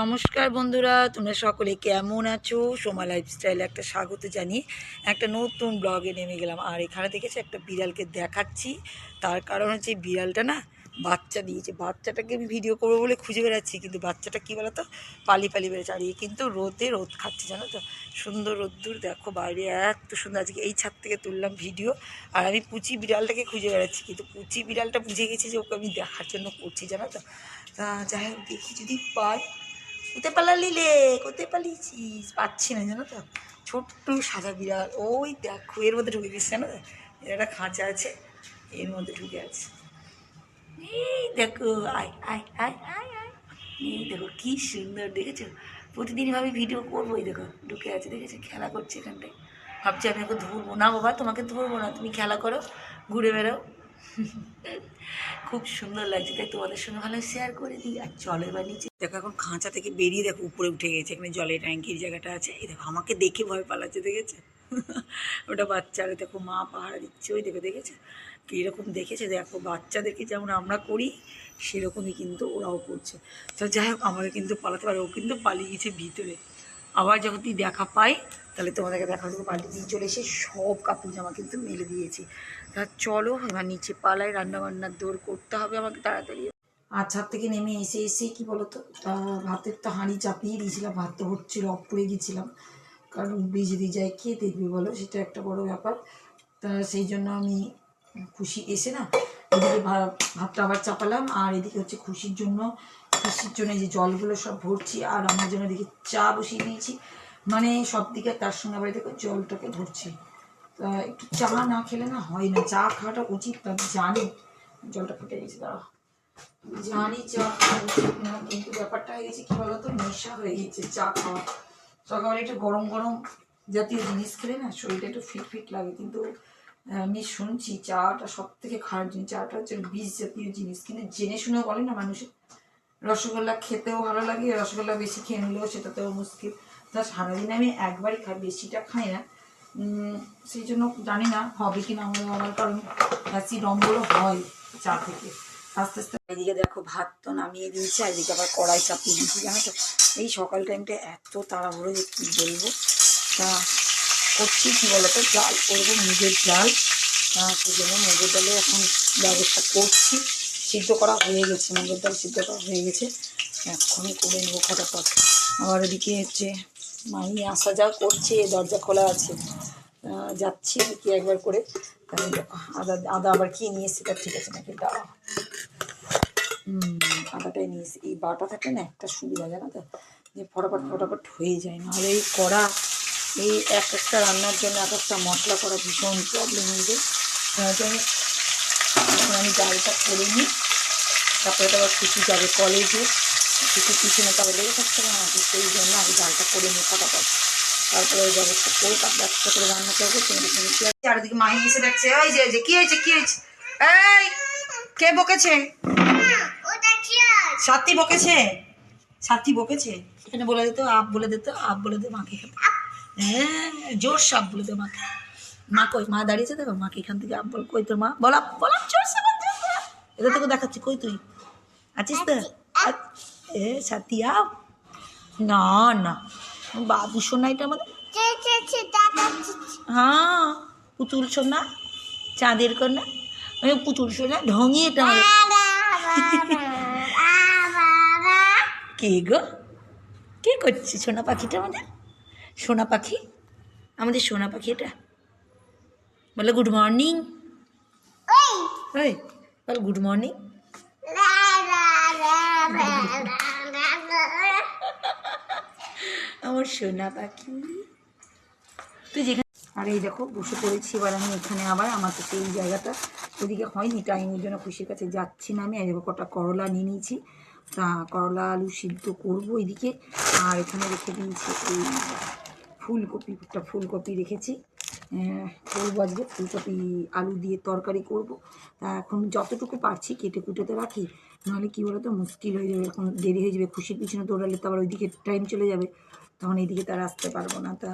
নমস্কার বন্ধুরা, তোমরা সকলে কেমন আছো? সোমা লাইফস্টাইলে একটা স্বাগত জানিয়ে একটা নতুন ব্লগে নেমে গেলাম। আর এখানে দেখেছি, একটা বিড়ালকে দেখাচ্ছি। তার কারণ হচ্ছে বিড়ালটা না বাচ্চা দিয়েছে। বাচ্চাটাকে আমি ভিডিও করব বলে খুঁজে বেড়াচ্ছি, কিন্তু বাচ্চাটা কী বলতো? পালি পালি বেড়েছে। আর এ কিন্তু রোদে রোদ খাচ্ছে, জানো তো? সুন্দর রোদ্দুর, দেখো বাইরে এত সুন্দর। আজকে এই ছাদ থেকে তুললাম ভিডিও আর আমি পুচি বিড়ালটাকে খুঁজে বেড়াচ্ছি, কিন্তু পুচি বিড়ালটা বুঝে গেছি যে ওকে আমি দেখার জন্য করছি, জানো তো? তা যাই হোক, দেখি যদি পাই। কোথায় পালালি লে কোথায় পালিয়েছিস? পাচ্ছি না, জানো তো। ছোট্ট সাদা বিড়াল। ওই দেখো, এর মধ্যে ঢুকে গেছে জানো এর একটা খাঁচা আছে, এর মধ্যে ঢুকে আছে। এই দেখো, আয় আয় আয় আয় আয়। এই দেখো, কি সুন্দর, দেখেছ? প্রতিদিন ভাবে ভিডিও করব এই দেখো, ঢুকে আছে, দেখেছ? খেলা করছে এখানটায়। ভাবছি আমি ওকে ধরবো। না বাবা, তোমাকে ধরবো না, তুমি খেলা করো, ঘুরে বেড়াও। খুব সুন্দর লাগছে, তাই তোমাদের সঙ্গে ভালো শেয়ার করে দিই। আর চলো এবার নিচে দেখো এখন খাঁচা থেকে বেরিয়ে দেখো, উপরে উঠে গেছে, এখানে জলের ট্যাঙ্কির জায়গাটা আছে। এই দেখো, আমাকে দেখে ভয় পালাচ্ছে, দেখেছে? ওটা বাচ্চারা দেখো মা পাহারা দিচ্ছে, ওই দেখো, দেখেছে? কীরকম দেখেছে, দেখো, বাচ্চাদেরকে যেমন আমরা করি, সেরকমই কিন্তু ওরাও করছে। তো যাই হোক, আমাকে কিন্তু পালাতে পারে, ও কিন্তু পালিয়ে গেছে ভিতরে। আবার তুই দেখা পাই, তাহলে তোমাদেরকে দেখা দেবো পাল্টে দিয়ে চলে এসে সব কাপড় জামা কিন্তু মেলে দিয়েছি। তা চলো, এবার নিচে পালাই রান্না বান্নার দৌড় করতে হবে আমাকে তাড়াতাড়ি। আর ছাদ থেকে নেমে এসে এসে কি বলতো ভাতের তো হাঁড়ি চাপিয়ে দিয়েছিলাম, ভাত তো হচ্ছিল, অফ করে গেছিলাম। কারণ ভিজে দিয়ে যায়, কে দেখবে বলো? সেটা একটা বড় ব্যাপার। তা সেই জন্য আমি খুশি এসে না, এদিকে ভাতটা আবার চাপালাম, আর এদিকে হচ্ছে খুশির জন্য খুশির জন্য যে জলগুলো সব ভরছি, আর আমার জন্য দেখি চা বসিয়ে দিয়েছি। মানে সব দিকে তার সঙ্গে আবার দেখো জলটাকে ভরছি। তা একটু চা না খেলে না হয় না, চা খাওয়াটা উচিত না জানি। জলটা ফুটে গেছে দাঁড়া জানি চা খাওয়া উচিত না, কিন্তু ব্যাপারটা হয়ে গেছে কি বলতো, নেশা হয়ে গেছে চা খাওয়া। সকালে একটু গরম গরম জাতীয় জিনিস খেলে না শরীরটা একটু ফিট ফিট লাগে, কিন্তু আমি শুনছি চাটা সব থেকে খারাপ জিনিস, চাটা হচ্ছে বীজ জাতীয় জিনিস। কিন্তু জেনে শুনে বলে না মানুষের রসগোল্লা খেতেও ভালো লাগে, রসগোল্লা বেশি খেয়ে নিলেও সেটাতেও মুশকিল। তা সারাদিন আমি একবারই খাই, বেশিটা খাই না। সেই জন্য জানি না হবে কি না আমাদের আমার কারণ। অ্যাসিড অম্বলও হয় চা থেকে। আস্তে আস্তে এদিকে দেখো ভাত তো নামিয়ে দিয়েছি এদিকে আবার কড়াই চাপিয়ে দিয়েছি, জানো তো? এই সকাল টাইমটা এত তাড়াহুড়ো যে কী বলব? তা করছি কী বলতো? ডাল করব, মুগের তা সেই জন্য মুগের ডালে এখন ব্যবস্থা করছি। সিদ্ধ করা হয়ে গেছে, মুগের ডাল সিদ্ধ করা হয়ে গেছে। এখনই করে নেব ফটাফট। আবার এদিকে হচ্ছে মাহি আসা যা করছে, দরজা খোলা আছে। যাচ্ছি কি একবার করে। আদা আদা আবার কি নিয়ে এসেছি তার ঠিক আছে নাকি? হুম, আদাটাই নিয়ে এসেছি। এই বাটা থাকলে না একটা সুবিধা, জানো তো? যে ফটাফট ফটাফট হয়ে যায়। না নাহলে এই কড়া, এই এক একটা রান্নার জন্য এক একটা মশলা করা ভীষণ প্রবলেম হয়ে যায়। আমি ডালটা করে নিই। তারপরে তো আবার খুশি যাবে কলেজে খুশি পিছনে তো আবার লেগে থাকতে হবে আমাকে সেই জন্য আমি ডালটা করে নিই ফটাফট। তারপরে ওই ব্যবস্থা করে তারপর একটা করে রান্না করব share- চারিদিকে মাহি এসে দেখছে ওই যে যে, কি হয়েছে কি হয়েছে? এই, কে বকেছে? সাথী বকেছে? সাথী বকেছে? এখানে বলে দিত আপ বলে দিত আপ বলে দে মাকে। হ্যাঁ জোর সাপ বলে দে মাকে। মা কই, মা দাঁড়িয়েছে দেখো মাকে এখান থেকে আপ বল, কই তোর মা? বলা বলা জোর সাপ এটা তোকে দেখাচ্ছি, কই তুই? আছিস তো এ সাথী আপ না না বাবু সোনা এটা আমাদের হ্যাঁ পুতুল সোনা চাঁদের কন্যা ওই পুতুল সোনা ঢঙি এটা কে গো কে করছে সোনা পাখিটা আমাদের সোনা পাখি আমাদের সোনা পাখি এটা বলে গুড মর্নিং ওই বল গুড মর্নিং আমার সোনা পাখি। তুই যেখানে আর এই দেখো, বসে পড়েছি, এবার আমি এখানে আবার, আমার তো সেই জায়গাটা। ওদিকে হয়নি টাইমের জন্য খুশির কাছে যাচ্ছি না আমি। এই দেখো, কটা করলা নিয়ে নিয়েছি। তা করলা, আলু সিদ্ধ করব এদিকে। আর এখানে রেখে দিয়েছি এই ফুলকপি, একটা ফুলকপি রেখেছি। করব আজকে ফুলকপি, আলু দিয়ে তরকারি করব। তা এখন যতটুকু পারছি, কেটে কুটেতে রাখি। নাহলে কী বলতো, মুশকিল হয়ে যাবে, এখন দেরি হয়ে যাবে, খুশির পিছনে দৌড়ালে তো আবার ওইদিকে টাইম চলে যাবে। তখন এইদিকে তার আসতে পারব না। তা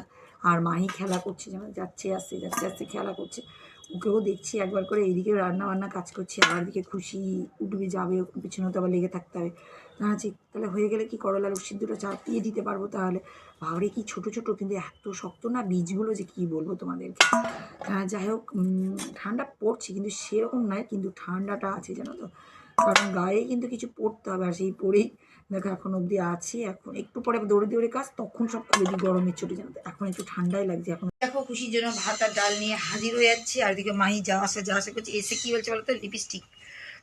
আর মাহি খেলা করছে, যেমন যাচ্ছে, আসছে যাচ্ছে, আসছে, খেলা করছে। ওকেও দেখছি একবার করে এইদিকে রান্না বান্না কাজ করছি আর এদিকে খুশি উঠবে, যাবে, পিছনে তো আবার লেগে থাকতে হবে। আছে তাহলে হয়ে গেলে কি করলা, আলুর সিদ্ধটা চাপিয়ে দিতে পারব তাহলে? ভাবরে কি ছোট ছোট, কিন্তু এত শক্ত না বীজগুলো যে কি বলব তোমাদেরকে? যাই হোক ঠান্ডা পড়ছে, কিন্তু সেরকম নয়, কিন্তু ঠান্ডাটা আছে, জানো তো? কারণ গায়ে কিন্তু কিছু পড়তে হবে আর সেই পরেই দেখো এখন অবধি আছে, এখন একটু পরে দৌড়ে দৌড়ে কাজ, তখন সব যদি গরমের ছুটি জানো তো এখন একটু ঠান্ডাই লাগছে, এখন দেখো খুশির জন্য ভাত আর ডাল নিয়ে হাজির হয়ে যাচ্ছি, আর এদিকে মাহি যা আসে যা আসে করছে, এসে কি বলছে বলতো লিপস্টিক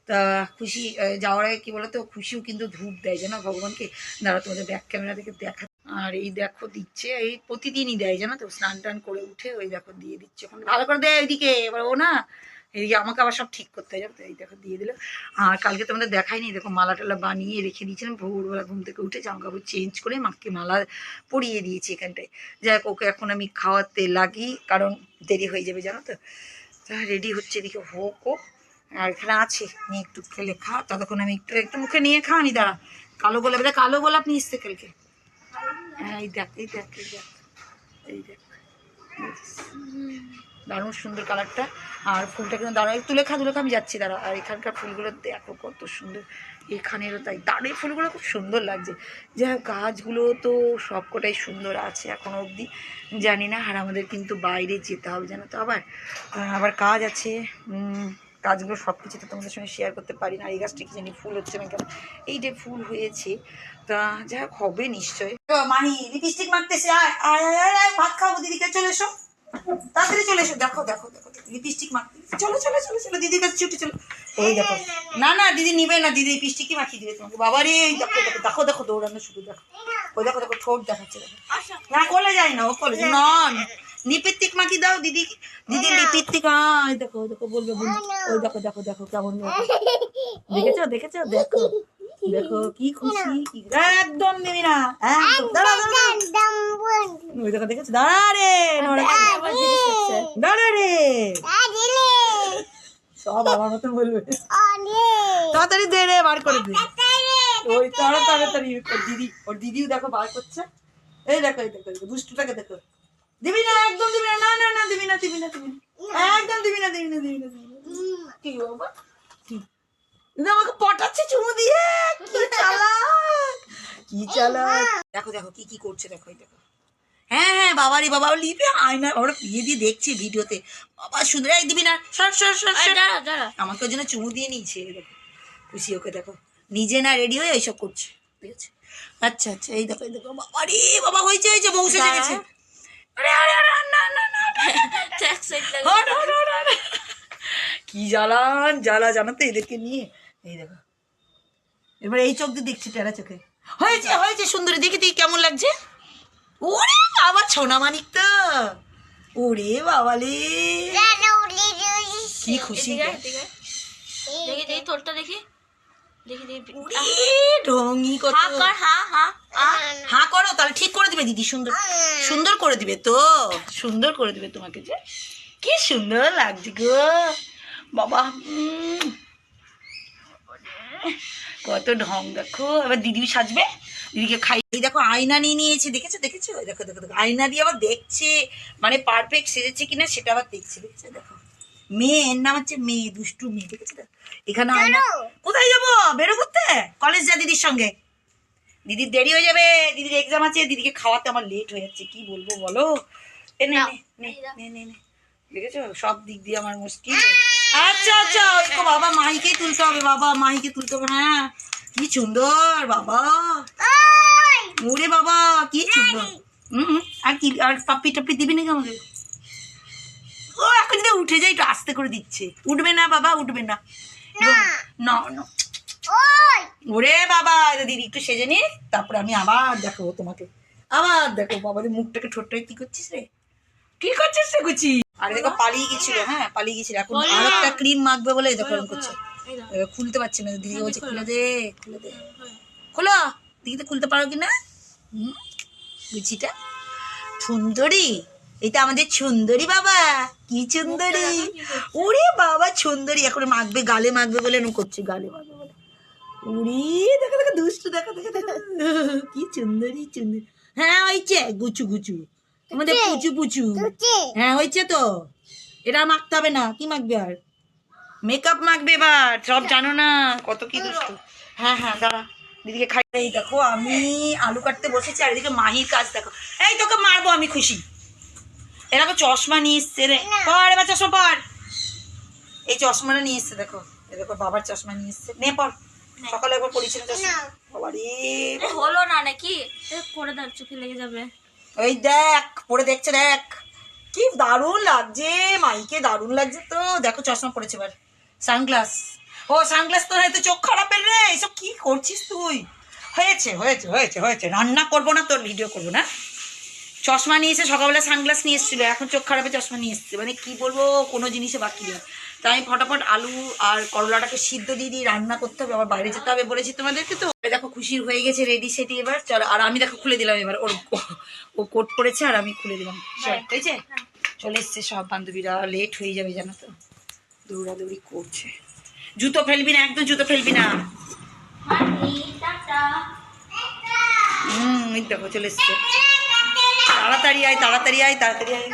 তা খুশি যাওয়ার আগে কি বলতো, খুশিও কিন্তু ধূপ দেয়, জানো ভগবানকে? দাঁড়া তোমাদের ব্যাক ক্যামেরা থেকে দেখা। আর এই দেখো দিচ্ছে, এই প্রতিদিনই দেয়, জানো তো? স্নান টান করে উঠে ওই দেখো দিয়ে দিচ্ছে ভালো করে দেয় ওইদিকে, এবার ও না এদিকে আমাকে আবার সব ঠিক করতে হয় এই দেখো, দিয়ে দিল আর কালকে তোমাদের দেখাইনি দেখো মালা টালা বানিয়ে রেখে দিয়েছিলাম। ভোরবেলা ঘুম থেকে উঠে জামা কাপড় চেঞ্জ করে মাকে মালা পরিয়ে দিয়েছি এখানটায়। যাই ওকে এখন আমি খাওয়াতে লাগি, কারণ দেরি হয়ে যাবে, জানো তো? রেডি হচ্ছে এদিকে হোক ও আর এখানে আছে, নিয়ে একটু খেলে খা। ততক্ষণ আমি একটু একটু মুখে নিয়ে খা আমি দাঁড়া। কালো গোলাপ, এটা কালো গোলাপ নিয়ে এসছে কালকে। হ্যাঁ এই দেখ এই দেখ এই দেখ এই দেখ। দারুণ সুন্দর কালারটা আর ফুলটা কিন্তু দাঁড়া তুলে খা তুলে খা আমি যাচ্ছি দাঁড়া আর এখানকার ফুলগুলো দেখো কত সুন্দর। এখানেরও তাই। দাঁড়িয়ে ফুলগুলো খুব সুন্দর লাগছে। যা গাছগুলো তো সবকটাই সুন্দর আছে এখনও অবধি। জানি না আর আমাদের কিন্তু বাইরে যেতে হবে জানো তো আবার। আবার কাজ আছে। গাছগুলো সব কিছু তো তোমাদের সঙ্গে শেয়ার করতে পারি না। এই গাছটা কি জানি ফুল হচ্ছে না কেন এই যে ফুল হয়েছে তা যাই হবে নিশ্চয়। মাহি লিপস্টিক মারতেছে আয় আয়, আয় ভাত খাব দিদিকে চলে এসো। তাড়াতাড়ি চলে এসো দেখো দেখো দেখো লিপস্টিক মাখতে চলো চলো চলো চলো দিদির কাছে ছুটে চলো ওই দেখো না না দিদি নিবে না দিদি লিপস্টিকই মাখিয়ে দিবে তোমাকে বাবা রে এই দেখো দেখো দেখো দেখো দৌড়ানো শুধু দেখো ওই দেখো দেখো ঠোঁট দেখাচ্ছে দেখো না কোলে যায় না ও কোলে যায় না না। মাখিয়ে দাও দিদি দিদি আয় দেখো দেখো বলবে ওই দেখো দেখো দেখো কেমন দেখো। দেখেছ দেখেছ দেখো দেখো কি খুশি কি একদম নেবে না। একদম। দাঁড়া দাঁড়া ওই দেখো দেখেছ? দাঁড়া রে দাঁড়া রে। সব আমার মতন বলবে। তাড়াতাড়ি দে রে বার করে দে। ওই তাড়া তাড়াতাড়ি। ওর দিদি ওর দিদিও দেখো বার করছে। এই দেখো এই দেখো দুষ্টুটাকে দেখো। দিবি না একদম দিবি না। না না না দিবি না দিবি না দিবি না। একদম দিবি না দিবি না দিবি না দিবি না। কি বাবা? কি? আমাকে পটাচ্ছে চুমু দিয়ে। কি চালাক কি চালাক। দেখো দেখো কি কি করছে দেখো দেখো। হ্যাঁ হ্যাঁ বাবারি বাবা লিপে আয়না বিয়ে দিয়ে দেখছে ভিডিওতে। বাবা সুন্দর এই দিবি না সর সর সর আমাকে ওই জন্য চুমু দিয়ে নিয়েছে দেখো। খুশি ওকে দেখো। নিজে না রেডি হয়ে এইসব করছে ঠিক আছে আচ্ছা আচ্ছা এই দেখো এই দেখো। বাবা রে বাবা হয়েছে হয়েছে বউ সেজে গেছে। আরে আরে আরে না না না। কি জ্বালান জ্বালা জানো তো এদেরকে নিয়ে। এই দেখো। এবার এই চোখ দিয়ে দেখছি টেরা চোখে। হয়েছে হয়েছে সুন্দরী দেখি দেখি কেমন লাগছে। ওরে বাবা ছোনা মানিক তো। ওরে বাবা বাবালে কি খুশি। দেখি দেখি তোরটা দেখি। দেখি দেখি। ওরে ঢঙ্গি কত। হা হা হা আ। করো তাহলে ঠিক করে দিবে দিদি সুন্দর। সুন্দর করে দিবে তো। সুন্দর করে দিবে তোমাকে যে। কি সুন্দর লাগছে গো। বাবা। কত ঢং দেখো। এবার দিদি সাজবে। দিদিকে খাই এই দেখো আয়না নিয়ে নিয়েছে। দেখেছ? দেখেছ? ওই দেখো দেখো দেখো। আয়না দিয়ে আবার দেখছে মানে পারফেক্ট সেজেছে কিনা সেটা আবার দেখছে। দেখেছ? দেখো। মেয়ে এর নাম হচ্ছে মেয়ে দুষ্টু মেয়ে। দেখেছ? দেখো। এখানে আয়না কোথায় যাব? বেরো করতে? কলেজ যা দিদির সঙ্গে। দিদির দেরি হয়ে যাবে। দিদির এক্সাম আছে। দিদিকে খাওয়াতে আমার লেট হয়ে যাচ্ছে। কি বলব বলো? দেখেছ? সব দিক দিয়ে আমার মুশকিল। আচ্ছা আচ্ছা ওই তো বাবা মাহিকেই তুলতে হবে বাবা মাহিকে তুলতে হবে হ্যাঁ। কি সুন্দর বাবা। ওরে বাবা কি সুন্দর। হুম। আর কি আর পাপ্পি টাপ্পি দিবি নাকি আমাকে? ও এখন যদি উঠে যাই একটু আস্তে করে দিচ্ছে। উঠবে না বাবা উঠবে না। না। না ওরে বাবা দিদি একটু সেজে নি তারপরে আমি আবার দেখাবো তোমাকে। আবার দেখো বাবাদের মুখটাকে ঠোঁটটাকে কি করছিস রে? কি করছিস রে গুচি আরে দেখো পালিয়ে গেছিল হ্যাঁ পালিয়ে গেছিল। এখন আরেকটা ক্রিম মাখবে বলে দেখো এরকম করছে। খুলতে পারছি না দিদি বলছে খুলে দে খুলে দে। খোলো। দিদিতে খুলতে পারো কি না? গুচিটা সুন্দরী এটা আমাদের সুন্দরী বাবা। কি সুন্দরী? ওরে বাবা সুন্দরী। এখন মাখবে গালে মাখবে বলে এরকম করছে গালে মাখবে বলে। উড়ি দেখো দেখো দুষ্টু দেখো দেখো দেখো। কি সুন্দরী সুন্দরী। হ্যাঁ ওই হয়েছে গুচু গুচু। আমাদের পুচু পুচু। হ্যাঁ হয়েছে তো। এটা মাখতে হবে না কি মাখবে আর? মেকআপ মাখবে এবার সব জানো না কত কি দুষ্টু। হ্যাঁ হ্যাঁ দাঁড়া দিদিকে খাই এই দেখো আমি আলু কাটতে বসেছি আর এদিকে মাহির কাজ দেখো। এই তোকে মারবো আমি খুশি। এরকম চশমা নিয়ে এসছে রে। পর এবার চশমা পর এই চশমাটা নিয়ে এসছে দেখো। এই দেখো বাবার চশমা নিয়ে এসছে। নে পর সকালে একবার পড়েছিল চশমা। বাবা রে হলো না নাকি? করে দাও চোখে লেগে যাবে। ওই দেখ পরে দেখছে, দেখ। কি দারুণ লাগছে, মাইকে দারুণ লাগছে তো। দেখো, চশমা পড়েছে এবার। সানগ্লাস। ও, সানগ্লাস তো হয়তো চোখ খারাপের রে। এসব কি করছিস তুই? হয়েছে হয়েছে হয়েছে হয়েছে। রান্না করব না তোর ভিডিও করব না। চশমা নিয়ে এসে সকালবেলা সানগ্লাস নিয়ে এসেছিল। এখন চোখ খারাপে চশমা নিয়ে এসছে। মানে কি বলব, কোনো জিনিসে বাকি নেই। তাই আমি ফটাফট আলু আর করলাটাকে সিদ্ধ দিয়ে দিয়ে রান্না করতে হবে আবার বাইরে যেতে হবে বলেছি তোমাদেরকে তো। দেখো খুশির হয়ে গেছে রেডি সেটি এবার। চলো আর আমি দেখো খুলে দিলাম এবার ওর ও কোট পড়েছে আর আমি খুলে দিলাম। চল, হয়েছে? চলে এসছে সব বান্ধবীরা লেট হয়ে যাবে জানো তো। দৌড়াদৌড়ি করছে। জুতো ফেলবি না একদম জুতো ফেলবি না। হুম এই দেখো চলে এসছে। তাড়াতাড়ি আয় তাড়াতাড়ি আয় তাড়াতাড়ি আয়।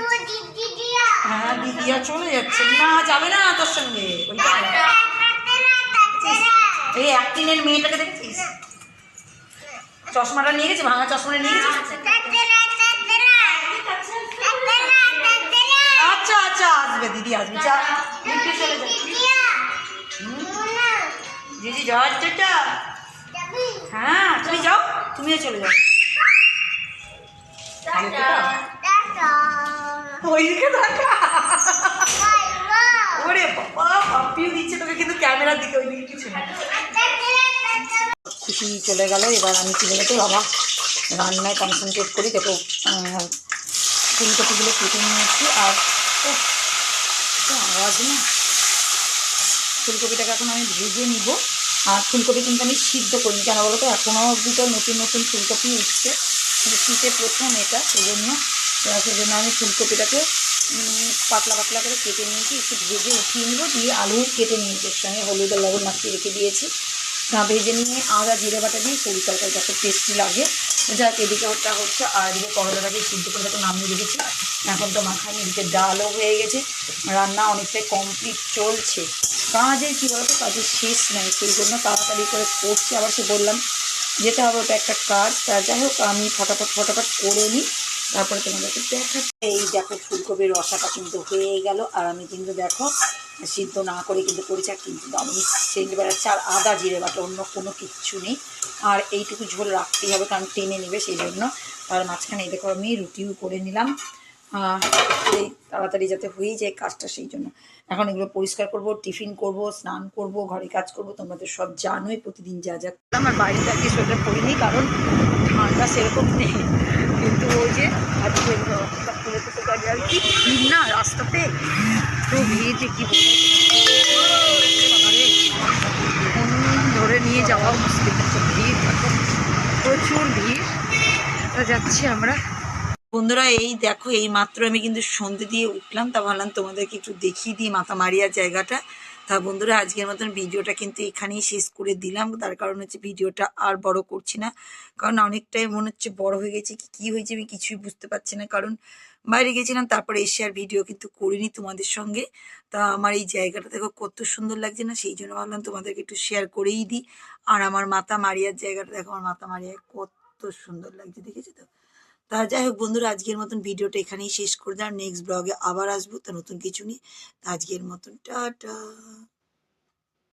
হ্যাঁ দিদিয়া চলে যাচ্ছে। না যাবে না তোর সঙ্গে। এই একদিনের মেয়েটাকে দেখছিস? চশমাটা নিয়ে গেছে ভাঙা চশমাটা নিয়ে গেছে? আচ্ছা আচ্ছা আসবে দিদি আসবে। চা চলে দিদি যাওয়ার চেষ্টা হ্যাঁ তুমি যাও তুমিও চলে যাও। ওইদিকে দেখা ওরে বাবা, পাপিও তোকে, কিন্তু ক্যামেরার দিকে ওইদিকে কিছু না খুশি চলে গেল, এবার আমি কি বাবা, রান্নায় কনসেন্ট্রেট করি, দেখো ফুলকপিগুলো কেটে নিয়েছি, আর আওয়াজ না। ফুলকপিটাকে এখন আমি ভেজে নিব, আর ফুলকপি কিন্তু আমি সিদ্ধ করিনি, কেন বলো তো এখনও অবধি তো নতুন নতুন ফুলকপি উঠছে কিন্তু শীতে প্রথম এটা সেই জন্য আহ, সেই জন্য আমি ফুলকপিটাকে পাতলা পাতলা করে কেটে নিয়েছি একটু ভেজে উঠিয়ে নেব দিয়ে আলু কেটে নিয়েছি এর সঙ্গে হলুদ লবণ মাখিয়ে রেখে দিয়েছি। না ভেজে নিয়ে আদা জিরে বাটা দিয়ে তরি তরকারিটা খুব টেস্টি লাগে। যাক এদিকে ওটা হচ্ছে আর এদিকে করলাটাকে সিদ্ধ করে দেখো নামিয়ে রেখেছি। এখন তো মাখানি এদিকে ডালও হয়ে গেছে। রান্না অনেকটাই কমপ্লিট চলছে। কাজের কী বলতো কাজের শেষ নাই সেই জন্য তাড়াতাড়ি করে করছি। আবার সে বললাম যেতে হবে ওটা একটা কাজ। তা যাই হোক আমি ফটাফট ফটাফট করে নিই। তারপরে তোমাদেরকে দেখা এই দেখো ফুলকপির রসাটা কিন্তু হয়ে গেল। আর আমি কিন্তু দেখো, সিদ্ধ না করে কিন্তু করেছি কিন্তু আমি সেন্ট বেড়াচ্ছি আর আদা, জিরে বাটা, অন্য কোনো কিচ্ছু নেই। আর এইটুকু ঝোল রাখতেই হবে, কারণ টেনে নেবে সেই জন্য আর মাঝখানে এই দেখো আমি রুটিও করে নিলাম। এই তাড়াতাড়ি যাতে হয়ে যায় কাজটা সেই জন্য। এখন এগুলো পরিষ্কার করব, টিফিন করব, স্নান করব, ঘরে কাজ করব, তোমরা তো সব জানোই প্রতিদিন যা যা। আমার বাড়িতে আর কি সোয়েটার পরিনি কারণ ঠান্ডা সেরকম নেই। ওই যে আজকে গাড়ি আর কি ভিড় না, রাস্তাতে তো ভিড় যে কি ধরে নিয়ে যাওয়া মুশকিল। ভিড়, প্রচুর ভিড়। যাচ্ছি আমরা। বন্ধুরা, এই দেখো, এই মাত্র আমি কিন্তু সন্ধে দিয়ে উঠলাম। তা ভাবলাম তোমাদেরকে একটু দেখিয়ে দিই মাথা মারিয়ার জায়গাটা। তা বন্ধুরা, আজকের মতন ভিডিওটা কিন্তু এখানেই শেষ করে দিলাম। তার কারণ হচ্ছে ভিডিওটা আর বড় করছি না। কারণ অনেকটাই মনে হচ্ছে বড় হয়ে গেছে, কি, কী হয়েছে আমি কিছুই বুঝতে পারছি না। কারণ বাইরে গেছিলাম, তারপরে এসে আর ভিডিও কিন্তু করিনি তোমাদের সঙ্গে। তা আমার এই জায়গাটা দেখো কত সুন্দর লাগছে না, সেই জন্য ভাবলাম তোমাদেরকে একটু শেয়ার করেই দিই। আর আমার মাথা মারিয়ার জায়গাটা দেখো, আমার মাথা মারিয়া কত সুন্দর লাগছে, দেখেছ তো? তা যাই হোক বন্ধুরা, আজকের মতন ভিডিওটা এখানেই শেষ করে দেওয়ার নেক্সট ব্লগে আবার আসব, তো নতুন কিছু নিয়ে। আজকের মতন, টাটা।